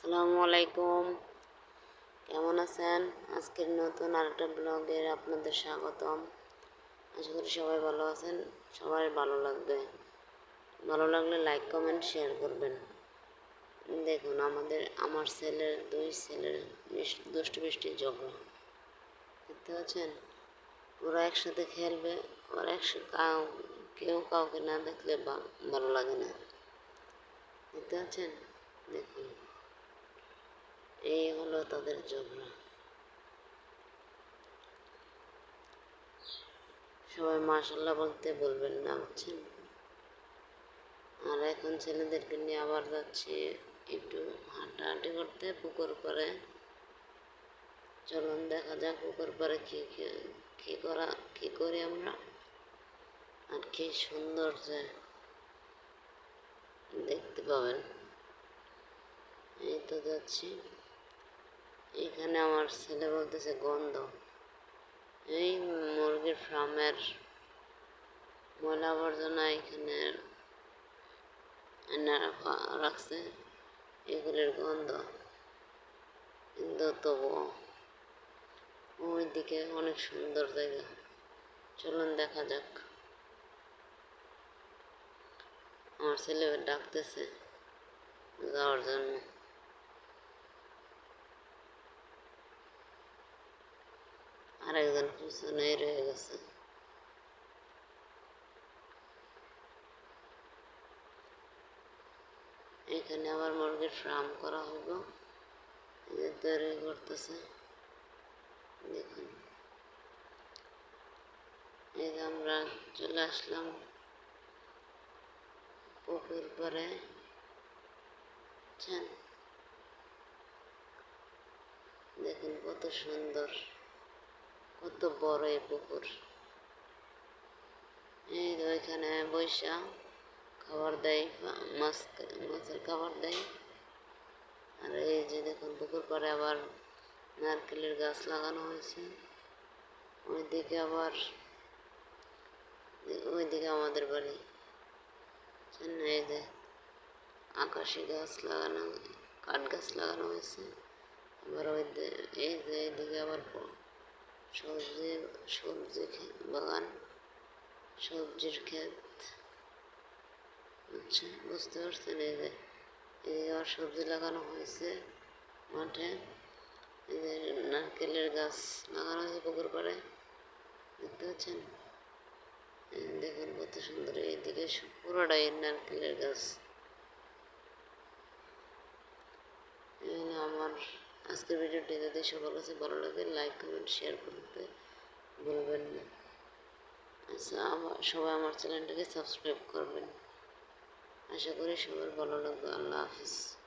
আসসালামু আলাইকুম। কেমন আছেন? আজকের নতুন আরেকটা ব্লগের আপনাদের স্বাগতম। আশা করি সবাই ভালো আছেন। সবাই ভালো লাগবে। ভালো লাগলে লাইক, কমেন্ট, শেয়ার করবেন। দেখুন, আমাদের, আমার ছেলের, দুই ছেলের দুষ্টু বৃষ্টির ঝগড়া। দেখতে পাচ্ছেন? ওরা একসাথে খেলবে। ওরা একসাথে কাউ- কেউ কাউকে না দেখলে ভালো লাগে না। দেখতে পাচ্ছেন? দেখুন। তাদের ঝগড়া সবাই মাশাল্লাহ বলতে বলবেন না, বুঝছেন? আর এখন ছেলেদেরকে নিয়ে আবার যাচ্ছি একটু হাঁটাহাঁটি করতে, পুকুর পাড়ে। চলুন দেখা যাক পুকুর পরে কী- কী করা, কী করি আমরা। আর কি সুন্দর যে দেখতে পাবেন। এই তো যাচ্ছি। এখানে আমার ছেলে বলতেছে গন্ধ। এই মুরগির ফার্মের ময়লা আবর্জনা এখানে রাখছে, এগুলির গন্ধ। কিন্তু তবুও ওইদিকে অনেক সুন্দর জায়গা। চলুন দেখা যাক। আমার ছেলে ডাকতেছে যাওয়ার জন্য। আরেকজন পিছনেই রয়ে গেছে এখানে আবার মুরগির ফার্ম করা হইব যে তৈরি করতেছে দেখুন এই যে আমরা চলে আসলাম পুকুর পরে দেখুন কত সুন্দর কত বড় এই পুকুর। এই যে ওইখানে বৈশা খাবার দেয়, মাছ মাছের খাবার দেয়। আর এই যে দেখুন পুকুর পাড়ে আবার নারকেলের গাছ লাগানো হয়েছে। ওইদিকে আবার ওইদিকে আমাদের বাড়ি। চেন্নাই এই যে আকাশি গাছ লাগানো, কাঠ গাছ লাগানো হয়েছে। আবার ওই এই যে এইদিকে আবার সবজি সবজি বাগান, সবজির ক্ষেত। আচ্ছা বুঝতে পারছেন এই যে এদিকে আবার সবজি লাগানো হয়েছে মাঠে। এই যে নারকেলের গাছ লাগানো হয়েছে পুকুর পাড়ে। দেখতে পাচ্ছেন? দেখুন কত সুন্দর, এইদিকে পুরোটাই নারকেলের গাছ। এই আমার আজকের ভিডিওটি। যদি সবার কাছে ভালো লাগে লাইক কমেন্ট শেয়ার করতে ভুলবেন না। আচ্ছা আমার সবাই আমার চ্যানেলটাকে সাবস্ক্রাইব করবেন। আশা করি সবার ভালো লাগবে। আল্লাহ হাফিজ।